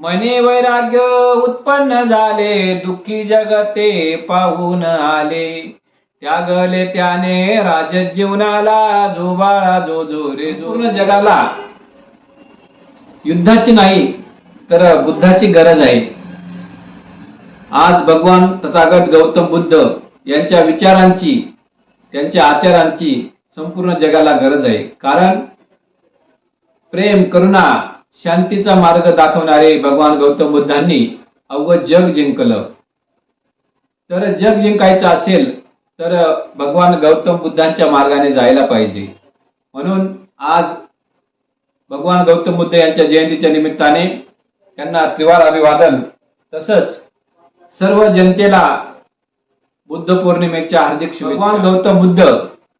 मनी वैराग्य उत्पन्न झाले दुःखी जगते पाहून आले. त्यागले त्याने राज जीवनाला जो बाळा जो जो रे जो पूर्ण जगाला. युद्धाची नाही तर बुद्धाची गरज आहे. आज भगवान तथागत गौतम बुद्ध यांच्या विचारांची त्यांच्या आचारांची संपूर्ण जगाला गरज आहे. कारण प्रेम करुणा शांतीचा मार्ग दाखवणारे भगवान गौतम बुद्धांनी अवघं जग जिंकलं. तर जग जिंकायचं असेल तर भगवान गौतम बुद्धांच्या मार्गाने जायला पाहिजे. म्हणून आज भगवान गौतम बुद्ध यांच्या जयंतीच्या निमित्ताने त्यांना त्रिवार अभिवादन तसंच सर्व जनतेला बुद्ध पौर्णिमेच्या हार्दिक शुभेच्छा. भगवान गौतम बुद्ध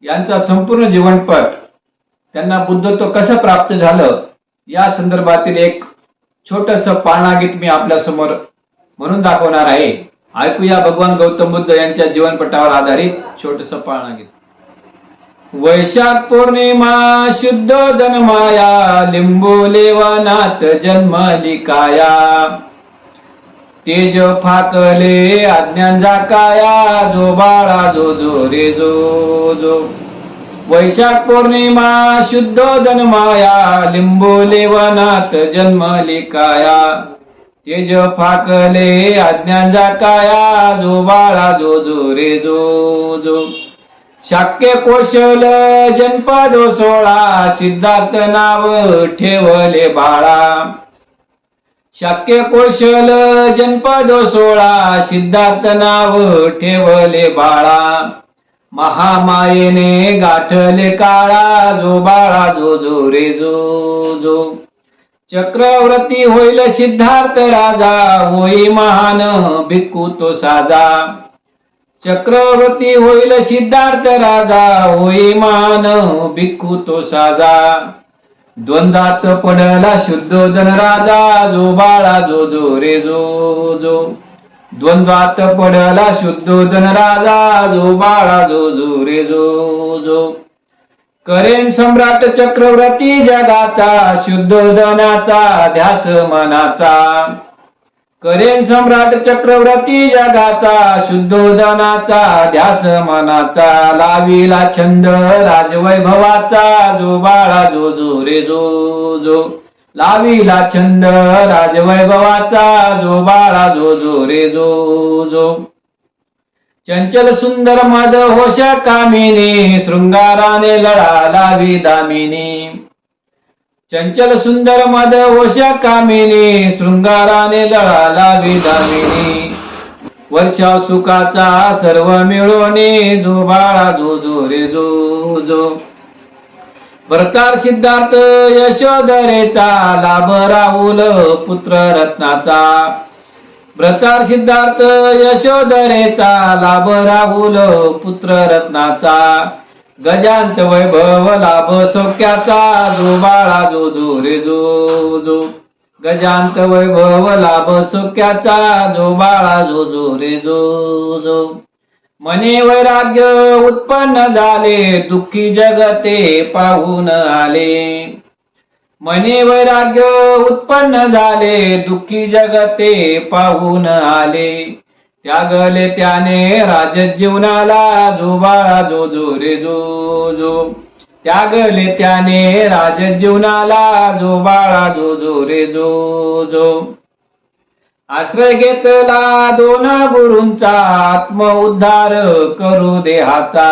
यांचा संपूर्ण जीवनपट त्यांना बुद्धत्व कसं प्राप्त झालं या संदर्भातील एक छोटस पाळणागीत मी आपल्यासमोर म्हणून दाखवणार आहे. ऐकूया भगवान गौतम बुद्ध यांच्या जीवनपटावर आधारित छोटस पाळणागीत वैशाख पौर्णिमा शुद्ध माया लिंबोले वनात जन्मली काया तेज फाकले अज्ञान जाकाया जो बाळा जो जो रे जो जो. वैशाख पौर्णिमा शुद्ध माया लिंबोले वनात जन्मली काया तेज फाकले अज्ञान जाकाया जो बाळा जो जो रे जो जो. शाक्य कोशल जनपद सोळा सिद्धार्थ नाव ठेवले बाळा. शाक्य कोशल जनपद सोळा सिद्धार्थ नाव ठेवले बाळा. महामायेने गाठले काळा जो बाळा जो जो रे जो जो चक्रवर्ती होईल सिद्धार्थ राजा होई महान भिक्खू तो साजा. चक्रवर्ती होईल सिद्धार्थ राजा होई मान भिक्खू तो साजा. द्वंद्वात पडला शुद्धोधन राजा जो बाळा जो जो रे जो जो द्वंद्वात पडला शुद्धोधन राजा जो बाळा जो जो रे जो जो. करेन सम्राट चक्रवर्ती जगाचा शुद्धोधनाचा ध्यास मनाचा. करेन सम्राट चक्रवर्ती जगाचा शुद्धोदनाचा ध्यास मनाचा. लाविला छंद राजवैभवाचा जो बाळा जो जो रे जो जो. लाविला छंद राजवैभवाचा जो बाळा जो जो रे जो जो. चंचल सुंदर मद होश कामिनी शृंगाराने लढा लावी दामिनी. चंचल सुंदर मद होश कामिनी शृंगाराने लढा लावी दामिनी. वर्षा सुखाचा सर्व मिळवणे जो बाळा जो जो रे जो जो. भरतार सिद्धार्थ यशोधरेचा लाभ राहुल पुत्र रत्नाचा. भ्रतार सिद्धार्थ यशोधरेचा लाभ राहुल पुत्र रत्नाचा. गजांत वैभव लाभ सौख्याचा जो बाळा जो जो रे जो जो. गजांत वैभव लाभ सौख्याचा जो बाळा जो जो रे जो जो. मने वैराग्य उत्पन्न झाले दुःखी जगते पाहून आले. मने वैराग्य उत्पन्न झाले दुःखी जगते पाहून आले. त्यागले त्याने राज जीवनाला जो जो जो रे जो जो त्यागले त्याने राज जीवनाला जो बाळा जो जो रे जो जो आश्रय घेतला दोन गुरूंचा आत्म उद्धार करू देहाचा.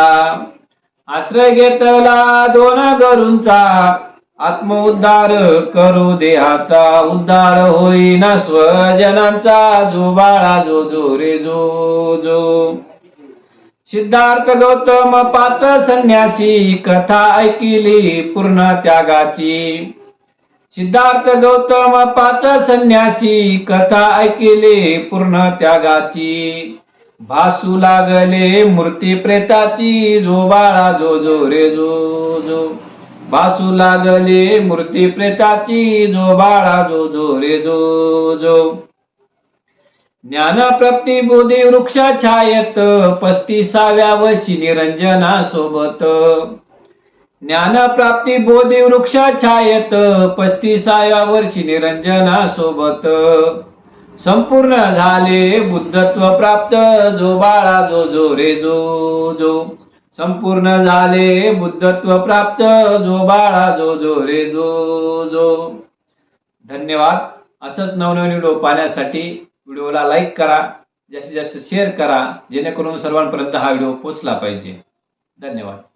आश्रय घेतला दोन गुरूंचा आत्म उद्धार करू देहाचा. उद्धार होईना स्वजनांचा जो बाळा जो जो रे जो जो. सिद्धार्थ गौतम पाच संन्यासी कथा ऐकिली पूर्ण त्यागाची. सिद्धार्थ गौतम पाचा संन्यासी कथा ऐकले पूर्ण त्यागाची. भासू लागले मूर्ती प्रेताची जो बाळा जो जो रे जो जो. भासू लागले मूर्ती प्रेताची जो बाळा जो जो रे जो जो. ज्ञानप्राप्ती बोधी वृक्ष छायत पस्तीसाव्या वर्षी निरंजना सोबत. ज्ञानप्राप्ती बोधी वृक्षा छायत पस्तीसाव्या वर्षी निरंजना सोबत. संपूर्ण झाले बुद्धत्व प्राप्त जो बाळा जो जो रे जो जो. संपूर्ण झाले बुद्धत्व प्राप्त जो बाळा जो जो रे जो जो. धन्यवाद. असंच नवनवीन व्हिडिओ पाहण्यासाठी व्हिडिओला लाईक करा जास्तीत जास्त शेअर करा जेणेकरून सर्वांपर्यंत हा व्हिडिओ पोचला पाहिजे. धन्यवाद.